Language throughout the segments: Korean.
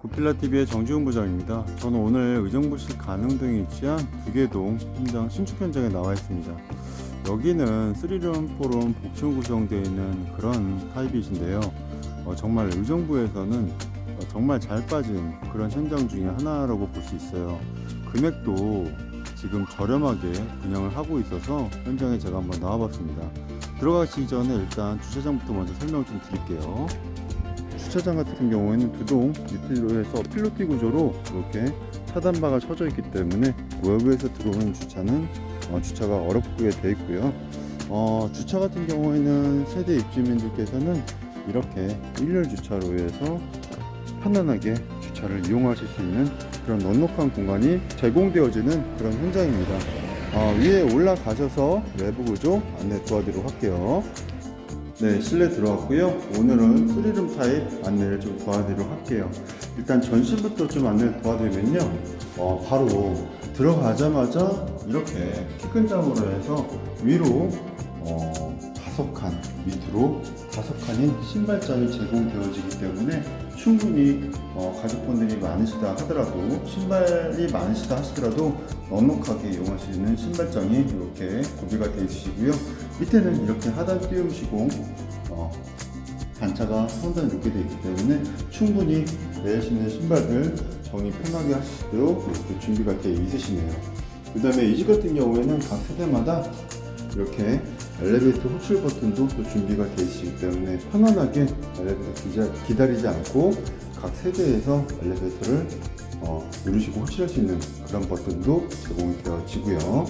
고필라TV의 정지훈 부장입니다. 저는 오늘 의정부시 가능동에 위치한 두개동 현장 신축 현장에 나와 있습니다. 여기는 3룸, 4룸 복층 구성되어 있는 그런 타입이신데요. 어, 정말 의정부에서는 어, 정말 잘 빠진 그런 현장 중에 하나라고 볼 수 있어요. 금액도 지금 저렴하게 분양을 하고 있어서 현장에 제가 한번 나와봤습니다. 들어가기 전에 일단 주차장부터 먼저 설명 좀 드릴게요. 주차장 같은 경우에는 두동 밑으로 해서 필로티 구조로 이렇게 차단바가 쳐져 있기 때문에 외부에서 들어오는 주차는 어, 주차가 어렵게 되어 있고요. 어, 주차 같은 경우에는 세대 입주민들께서는 이렇게 일렬 주차로 해서 편안하게 주차를 이용하실 수 있는 그런 넉넉한 공간이 제공되어지는 그런 현장입니다. 어, 위에 올라가셔서 내부 구조 안내 도와드리도록 할게요. 네, 실내 들어왔고요. 오늘은 3룸 타입 안내를 좀 도와드리도록 할게요. 일단 전신부터 좀 안내를 도와드리면요. 어, 바로 들어가자마자 이렇게 키큰 장으로 해서 위로 어, 다섯 칸, 밑으로 다섯 칸인 신발장이 제공되어지기 때문에 충분히 어, 가족분들이 많으시다 하더라도 신발이 많으시다 하시더라도 넉넉하게 이용할 수 있는 신발장이 이렇게 구비가 되어 있으시고요. 밑에는 이렇게 하단 띄움 시공 어, 단차가 상당히 높게 되어 있기 때문에 충분히 내시는 신발을 정리 편하게 하시도록 이렇게 준비가 되어 있으시네요. 그 다음에 이 집 같은 경우에는 각 세대마다 이렇게 엘리베이터 호출 버튼도 또 준비가 되어 있기 때문에 편안하게 엘리베이터 기자- 기다 리지 않고 각 세대에서 엘리베이터를 어, 누르시고 호출할 수 있는 그런 버튼도 제공이 되어지고요.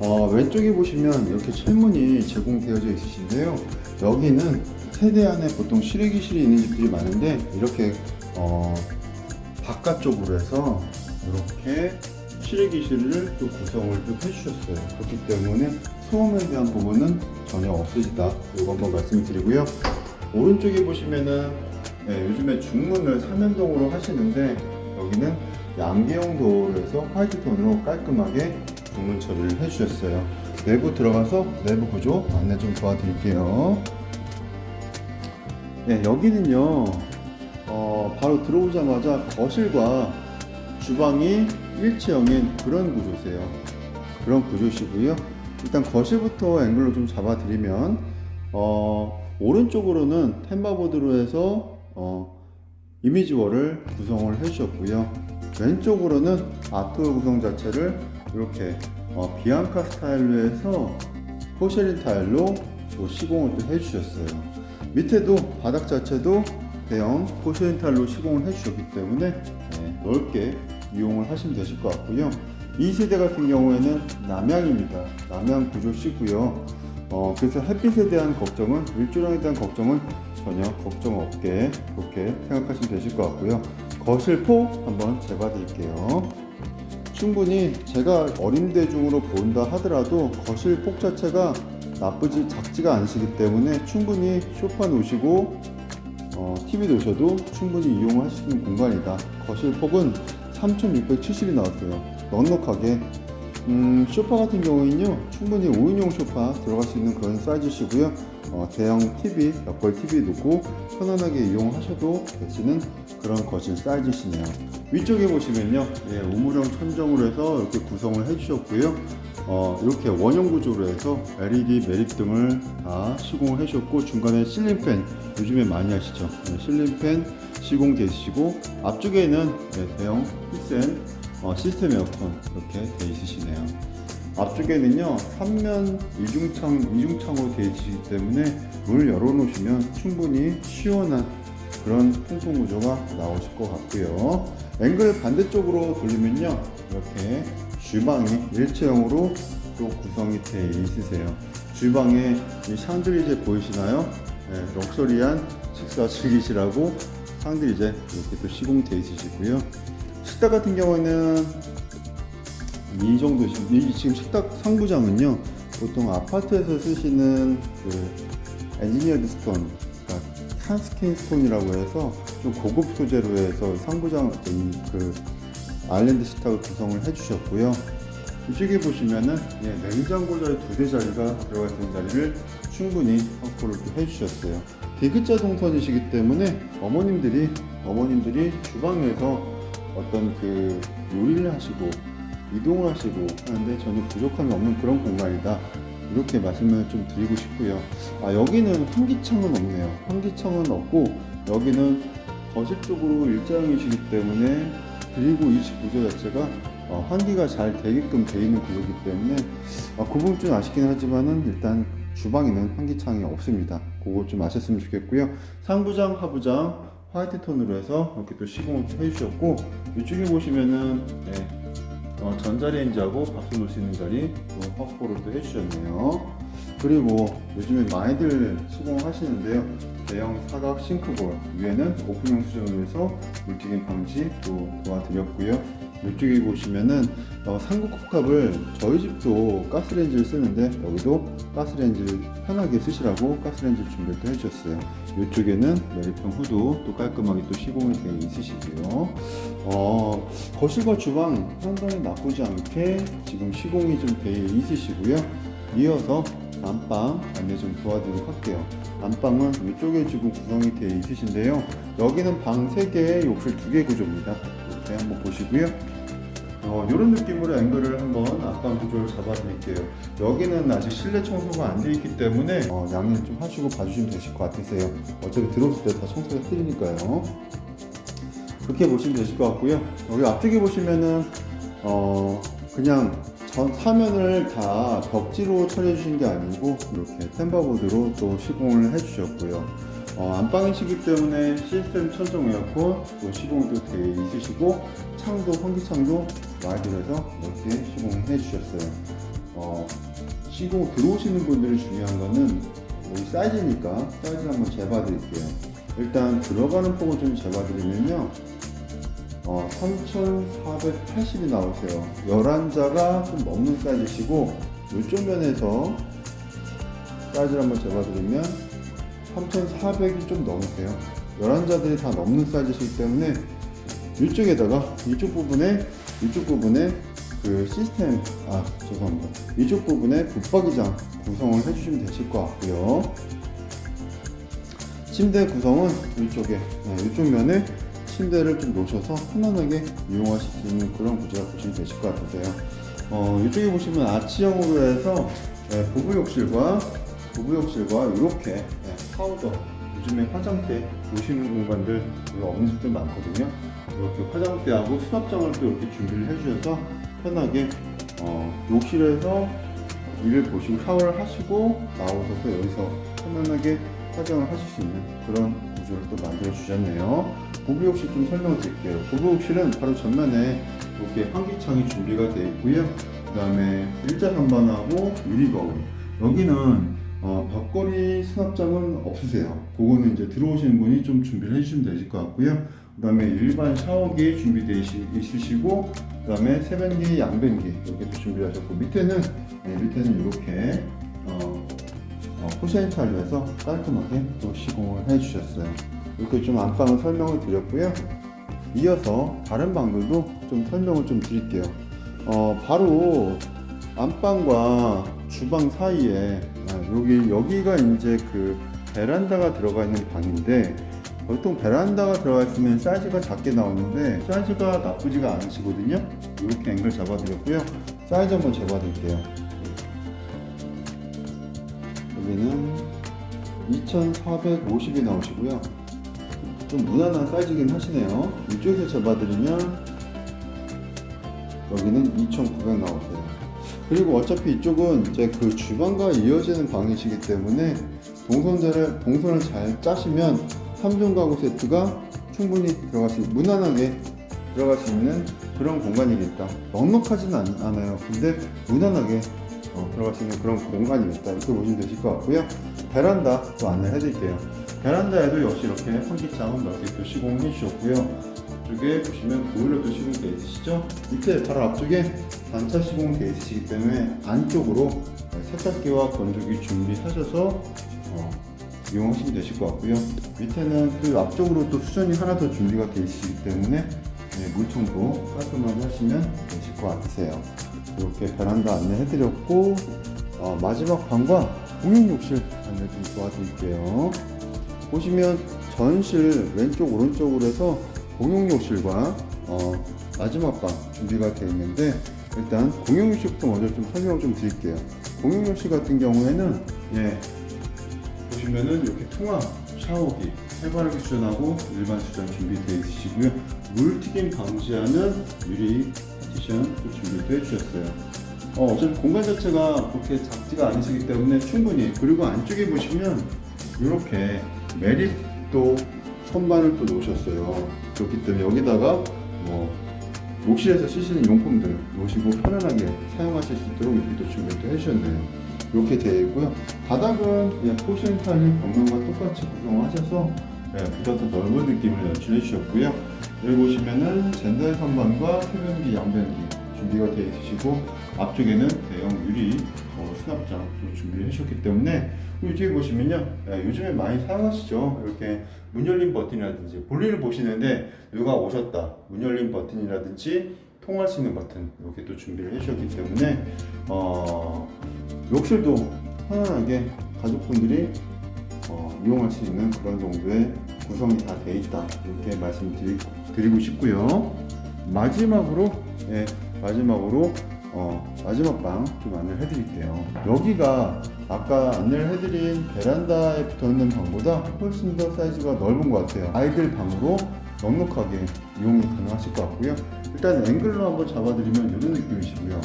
어, 왼쪽에 보시면 이렇게 철문이 제공되어져 있으신데요. 여기는 세대 안에 보통 실외기실이 있는 집들이 많은데 이렇게 어, 바깥쪽으로 해서 이렇게 실외기실을 또 구성을 또 해주셨어요. 그렇기 때문에 소음에 대한 부분은 전혀 없으시다. 이거 한번 말씀드리고요. 오른쪽에 보시면은 네, 요즘에 중문을 삼연동으로 하시는데 여기는 양계형 도어로 해서 화이트 톤으로 깔끔하게 중문 처리를 해주셨어요. 내부 들어가서 내부 구조 안내 좀 도와드릴게요. 네, 여기는요, 어, 바로 들어오자마자 거실과 주방이 일체형인 그런 구조세요. 그런 구조시고요. 일단 거실부터 앵글로 좀 잡아드리면, 어, 오른쪽으로는 템바보드로 해서, 어, 이미지월을 구성을 해주셨고요. 왼쪽으로는 아트월 구성 자체를 이렇게 어, 비앙카 스타일로 해서 포쉐린 타일로 또 시공을 또 해주셨어요. 밑에도 바닥 자체도 대형 포쉐린 타일로 시공을 해주셨기 때문에 네, 넓게 이용을 하시면 되실 것 같고요. 이 세대 같은 경우에는 남향입니다. 남향 구조시고요. 어, 그래서 햇빛에 대한 걱정은 일조량에 대한 걱정은 전혀 걱정 없게 그렇게 생각하시면 되실 것 같고요. 거실 폭 한번 재봐 드릴게요. 충분히 제가 어린 대중으로 본다 하더라도 거실 폭 자체가 나쁘지 작지가 않으시기 때문에 충분히 소파 놓으시고 어, TV 놓으셔도 충분히 있는 공간이다. 거실 폭은 3,670이 나왔어요. 넉넉하게. 음, 소파 같은 경우에는요 충분히 5인용 소파 들어갈 수 있는 그런 사이즈시고요. 어, 대형 TV, 벽걸 TV 놓고 편안하게 이용하셔도 되시는 그런 거실 사이즈시네요. 위쪽에 보시면요 예, 우물형 천정으로 해서 이렇게 구성을 해주셨고요. 어, 이렇게 원형 구조로 해서 LED 매립 등을 다 시공을 해주셨고 중간에 실링팬 요즘에 많이 하시죠. 네, 실링팬 시공되어 있으시고 앞쪽에는 네, 대형 휘센 어, 시스템 에어컨 이렇게 돼 있으시네요. 앞쪽에는요 3면 이중창 이중창으로 되어 있기 때문에 문을 열어놓으시면 충분히 시원한 그런 통풍 구조가 나오실 것 같고요. 앵글 반대쪽으로 돌리면요 이렇게 주방이 일체형으로 또 구성이 되어 있으세요. 주방에 이 샹들리제 보이시나요? 네, 럭셔리한 식사 즐기시라고 샹들리제 이렇게 또 시공되어 있으시고요. 식탁 같은 경우에는 이 정도 이 지금 식탁 상부장은요 보통 아파트에서 쓰시는 그 엔지니어드 스톤 그러니까 산스킨 스톤이라고 해서 좀 고급 소재로 해서 상부장 그 아일랜드 식탁을 구성을 해주셨고요 이쪽에 보시면은 예, 냉장고 자리 두 대 자리가 들어가 있는 자리를 충분히 확보를 또 해주셨어요. 디귿자 동선이시기 때문에 어머님들이 어머님들이 주방에서 어떤 그 요리를 하시고 이동을 하시고 하는데 전혀 부족함이 없는 그런 공간이다. 이렇게 말씀을 좀 드리고 싶고요. 아 여기는 환기창은 없네요. 환기창은 없고 여기는 거실 쪽으로 일자형이시기 때문에 그리고 이 집 구조 자체가 어, 환기가 잘 되게끔 되어 있는 구조이기 때문에 아, 그 부분 좀 아쉽긴 하지만은 일단 주방에는 환기창이 없습니다. 그거 좀 아셨으면 좋겠고요. 상부장, 하부장 화이트 톤으로 해서 이렇게 또 시공을 좀 해주셨고 이쪽에 보시면은 네, 어, 전자레인지하고 밥솥 놓을 수 있는 자리 또 확보를 또 해주셨네요. 그리고 요즘에 많이들 시공하시는데요. 대형 사각 싱크볼 위에는 오픈형 수정을 해서 물튀김 방지 또 도와드렸고요. 이쪽에 보시면은 어, 삼국컵탑을 저희 집도 가스레인지를 쓰는데 여기도 가스레인지를 편하게 쓰시라고 가스레인지 준비를 또 해주셨어요. 이쪽에는 메리평 후도 또 깔끔하게 또 시공이 되어 있으시고요. 어, 거실과 주방 상당히 나쁘지 않게 지금 시공이 좀 되어 있으시고요. 이어서 안방 안내 좀 도와드리도록 할게요. 안방은 이쪽에 지금 구성이 되어 있으신데요. 여기는 방 3개, 욕실 2개 구조입니다. 이렇게 한번 보시고요. 어, 이런 느낌으로 앵글을 한번 안방 구조를 잡아드릴게요. 여기는 아직 실내 청소가 안 되어 있기 때문에 어, 양해 좀 하시고 봐주시면 되실 것 같으세요. 어차피 들어오실 때다 청소를 해드리니까요. 그렇게 보시면 되실 것 같고요. 여기 앞쪽에 보시면은 어, 그냥 전 사면을 다 벽지로 처리해 주신 게 아니고 이렇게 템바보드로 또 시공을 해 주셨고요. 어, 안방이시기 때문에 시스템 천정 에어컨 또 시공도 되어 있으시고 창도 환기창도 와이드해서 이렇게 시공해 주셨어요. 어, 시공 들어오시는 분들이 중요한 거는 여기 사이즈니까 사이즈 한번 재봐 드릴게요. 일단 들어가는 폭을 좀 재봐 드리면요. 어, 3,480이 나오세요. 11자가 좀 넘는 사이즈시고 이쪽 면에서 사이즈를 한번 재봐 드리면 3,400이 좀 넘으세요. 11자들이 다 넘는 사이즈이기 때문에 이쪽에다가 이쪽 부분에 이쪽 부분에 그 시스템 아 죄송합니다. 이쪽 부분에 붙박이장 구성을 해주시면 되실 것 같고요. 침대 구성은 이쪽에 네, 이쪽 면에 침대를 좀 놓으셔서 편안하게 이용하실 수 있는 그런 구조라 보시면 되실 것 같으세요. 어, 이쪽에 보시면 아치형으로 해서 네, 부부 욕실과 부부 욕실과 이렇게 네, 파우더 요즘에 화장대 놓으시는 공간들 별로 없는 집들 많거든요. 이렇게 화장대하고 수납장을 또 이렇게 준비를 해주셔서 편하게 어, 욕실에서 일을 보시고 샤워를 하시고 나오셔서 여기서 편안하게 화장을 하실 수 있는 그런 구조를 또 만들어 주셨네요. 부부 욕실 좀 설명을 드릴게요. 부부 욕실은 바로 전면에 이렇게 환기창이 준비가 되어 있고요. 그 다음에 일자 선반하고 유리 거울. 여기는 어, 벽걸이 수납장은 없으세요. 그거는 이제 들어오시는 분이 좀 준비를 해주시면 되실 것 같고요. 그 다음에 일반 샤워기 준비되어 있- 있으시고, 그 다음에 세변기, 양변기 이렇게 또 준비하셨고, 밑에는, 네, 밑에는 이렇게, 어, 어, 포샤인 타일로 해서 깔끔하게 또 시공을 해주셨어요. 이렇게 좀 안방을 설명을 드렸고요. 이어서 다른 방들도 좀 설명을 좀 드릴게요. 어, 바로 안방과 주방 사이에 아, 여기 여기가 이제 그 베란다가 들어가 있는 방인데 보통 베란다가 들어가 있으면 사이즈가 작게 나오는데 사이즈가 나쁘지가 않으시거든요. 이렇게 앵글 잡아드렸고요. 사이즈 한번 재봐드릴게요. 여기는 2,450이 나오시고요. 좀 무난한 사이즈긴 하시네요. 이쪽에서 잡아드리면 여기는 2,900 나오세요. 그리고 어차피 이쪽은 이제 그 주방과 이어지는 방이시기 때문에 동선자를 동선을 잘 짜시면 3종 가구 세트가 충분히 들어갈 수 무난하게 들어갈 수 있는 그런 공간이겠다. 넉넉하지는 않, 않아요. 근데 무난하게 어, 들어갈 수 있는 그런 공간이겠다. 이렇게 보시면 되실 것 같고요. 베란다 또 안내해 드릴게요. 베란다에도 역시 이렇게 환기창 몇개 또 시공해 주셨고요. 이쪽에 보시면 보일러도 시공되어 있으시죠? 밑에 바로 앞쪽에 단차 시공 되어 있으시기 때문에 안쪽으로 세탁기와 건조기 준비하셔서 어, 이용하시면 되실 것 같고요. 밑에는 그 앞쪽으로 또 수전이 하나 더 준비가 되어 있기 때문에 네, 물통도 깔끔하게 하시면 되실 것 같으세요. 이렇게 베란다 안내해드렸고 어, 마지막 방과 공용욕실 안내 좀 도와드릴게요. 보시면 전실 왼쪽 오른쪽으로 해서 공용욕실과 어, 마지막 방 준비가 되어 있는데 일단 공용욕실부터 먼저 좀 설명 좀 드릴게요. 공용욕실 같은 경우에는 예 보시면은 이렇게 통합 샤워기 해바라기 수전하고 일반 수전 준비되어 있으시고요. 물 튀김 방지하는 유리 파티션 또 준비도 해주셨어요. 어, 어차피 공간 자체가 그렇게 작지가 않으시기 때문에 충분히 그리고 안쪽에 보시면 이렇게 매립도 선반을 또 놓으셨어요. 그렇기 때문에 여기다가 뭐 욕실에서 쓰시는 용품들 놓으시고 편안하게 사용하실 수 있도록 이렇게 또 준비도 해주셨네요. 이렇게 되어 있고요. 바닥은 그냥 포션 타일 벽면과 똑같이 구성하셔서 네, 보다 더 넓은 느낌을 연출해 주셨고요. 여기 보시면은 젠더의 선반과 세변기, 양변기 준비가 되어 있으시고 앞쪽에는 대형 유리 어, 수납장 또 준비를 해주셨기 때문에 이쪽에 보시면요 예, 요즘에 많이 사용하시죠 이렇게 문 열린 버튼이라든지 볼일을 보시는데 누가 오셨다 문 열린 버튼이라든지 통할 수 있는 버튼 이렇게 또 준비를 해주셨기 때문에 어, 욕실도 편안하게 가족분들이 어, 이용할 수 있는 그런 정도의 구성이 다 돼 있다 이렇게 말씀드리고 싶고요. 마지막으로 예, 마지막으로 어, 마지막 방 좀 안내를 해드릴게요. 여기가 아까 안내를 해드린 베란다에 붙어 있는 방보다 훨씬 더 사이즈가 넓은 것 같아요. 아이들 방으로 넉넉하게 이용이 가능하실 것 같고요. 일단 앵글로 한번 잡아드리면 이런 느낌이시고요.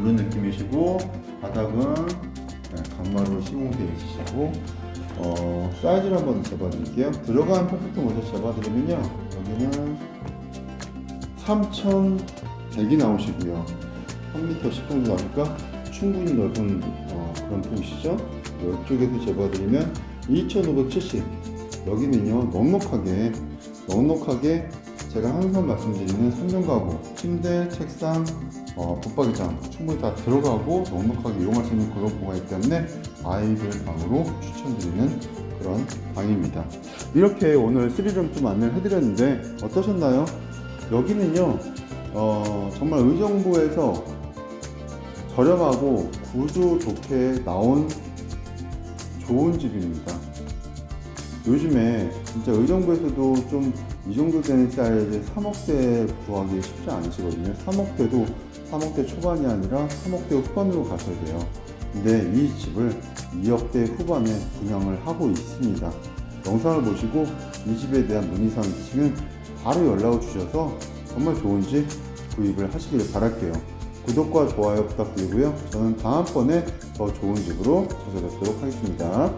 이런 느낌이시고 바닥은 네, 강마루 시공되어 있으시고 어, 사이즈를 한번 재봐드릴게요. 들어간 컴퓨터 먼저 재봐드리면요. 여기는 3100이 나오시고요 3m 10 정도 나니까 충분히 넓은 어, 그런 폭이시죠 이쪽에서 재봐드리면 2570 여기는요 넉넉하게 넉넉하게 제가 항상 말씀드리는 3명 가구 침대, 책상, 어, 붙박이장 충분히 다 들어가고 넉넉하게 이용할 수 있는 그런 공간이기 때문에 아이들 방으로 추천드리는 그런 방입니다. 이렇게 오늘 3룸 좀 안내를 해드렸는데 어떠셨나요? 여기는요 어, 정말 의정부에서 저렴하고 구조 좋게 나온 좋은 집입니다. 요즘에 진짜 의정부에서도 좀 이 정도 되는 사이즈 3억대 구하기 쉽지 않으시거든요. 3억대도 3억대 초반이 아니라 3억대 후반으로 가셔야 돼요. 근데 이 집을 2억대 후반에 분양을 하고 있습니다. 영상을 보시고 이 집에 대한 문의사항 있으시면 바로 연락을 주셔서 정말 좋은 집 구입을 하시길 바랄게요. 구독과 좋아요 부탁드리고요. 저는 다음번에 더 좋은 집으로 찾아뵙도록 하겠습니다.